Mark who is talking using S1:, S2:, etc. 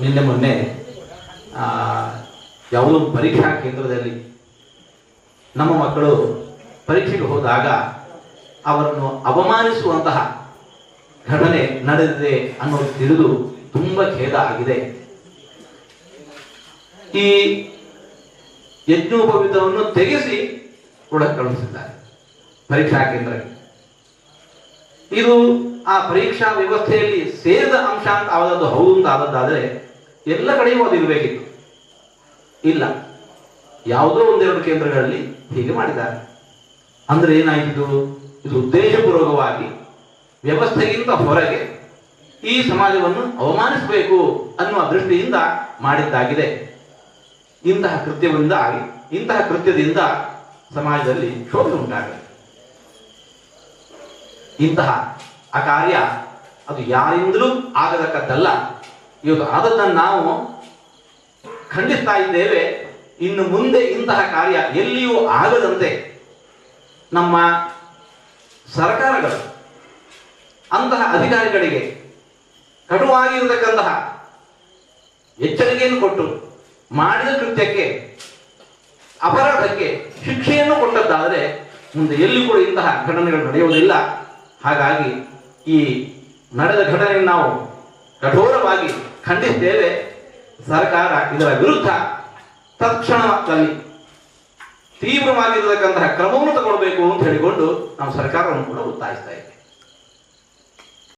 S1: ನಿನ್ನೆ ಮೊನ್ನೆ ಯಾವುದೋ ಪರೀಕ್ಷಾ ಕೇಂದ್ರದಲ್ಲಿ ನಮ್ಮ ಮಕ್ಕಳು ಪರೀಕ್ಷೆಗೆ ಹೋದಾಗ ಅವರನ್ನು ಅವಮಾನಿಸುವಂತಹ ಘಟನೆ ನಡೆದಿದೆ ಅನ್ನೋದು ತಿಳಿದು ತುಂಬ ಖೇದ ಆಗಿದೆ. ಈ ಯಜ್ಞೋಪವಿತವನ್ನು ತೆಗೆಸಿ ಕೂಡ ಕಳುಹಿಸಿದ್ದಾರೆ ಪರೀಕ್ಷಾ ಕೇಂದ್ರಕ್ಕೆ. ಇದು ಆ ಪರೀಕ್ಷಾ ವ್ಯವಸ್ಥೆಯಲ್ಲಿ ಸೇರಿದ ಅಂಶ ಅಂತ ಆದದ್ದು ಹೌದು ಅಂತ ಆದದ್ದಾದರೆ ಎಲ್ಲ ಕಡೆಯೂ ಅದು ಇರಬೇಕಿತ್ತು. ಇಲ್ಲ, ಯಾವುದೋ ಒಂದೆರಡು ಕೇಂದ್ರಗಳಲ್ಲಿ ಹೀಗೆ ಮಾಡಿದ್ದಾರೆ. ಅಂದ್ರೆ ಏನಾಯಿತು ಇದು ಉದ್ದೇಶಪೂರ್ವಕವಾಗಿ ವ್ಯವಸ್ಥೆಗಿಂತ ಹೊರಗೆ ಈ ಸಮಾಜವನ್ನು ಅವಮಾನಿಸಬೇಕು ಅನ್ನುವ ದೃಷ್ಟಿಯಿಂದ ಮಾಡಿದ್ದಾಗಿದೆ. ಇಂತಹ ಕೃತ್ಯದಿಂದ ಇಂತಹ ಕೃತ್ಯದಿಂದ ಸಮಾಜದಲ್ಲಿ ಶೋಭೆ ಉಂಟಾಗಿದೆ. ಇಂತಹ ಆ ಕಾರ್ಯ ಅದು ಯಾರಿಂದಲೂ ಆಗತಕ್ಕದ್ದಲ್ಲ. ಇವತ್ತು ಅದನ್ನು ನಾವು ಖಂಡಿಸ್ತಾ ಇದ್ದೇವೆ. ಇನ್ನು ಮುಂದೆ ಇಂತಹ ಕಾರ್ಯ ಎಲ್ಲಿಯೂ ಆಗದಂತೆ ನಮ್ಮ ಸರ್ಕಾರಗಳು, ಅಂತಹ ಅಧಿಕಾರಿಗಳಿಗೆ ಕಟುವಾಗಿರತಕ್ಕಂತಹ ಎಚ್ಚರಿಕೆಯನ್ನು ಕೊಟ್ಟು ಮಾಡಿದ ಕೃತ್ಯಕ್ಕೆ, ಅಪರಾಧಕ್ಕೆ ಶಿಕ್ಷೆಯನ್ನು ಕೊಟ್ಟದ್ದಾದರೆ ಮುಂದೆ ಎಲ್ಲಿ ಕೂಡ ಇಂತಹ ಘಟನೆಗಳು ನಡೆಯುವುದಿಲ್ಲ. ಹಾಗಾಗಿ ಈ ನಡೆದ ಘಟನೆಯನ್ನು ನಾವು ಕಠೋರವಾಗಿ ಖಂಡಿಸ್ತೇವೆ. ಸರ್ಕಾರ ಇದರ ವಿರುದ್ಧ ತತ್ಕ್ಷಣದಲ್ಲಿ ತೀವ್ರವಾಗಿರತಕ್ಕಂತಹ ಕ್ರಮವನ್ನು ತಗೊಳ್ಬೇಕು ಅಂತ ಹೇಳಿಕೊಂಡು ನಾವು ಸರ್ಕಾರವನ್ನು ಕೂಡ ಒತ್ತಾಯಿಸ್ತಾ ಇದ್ದೇವೆ.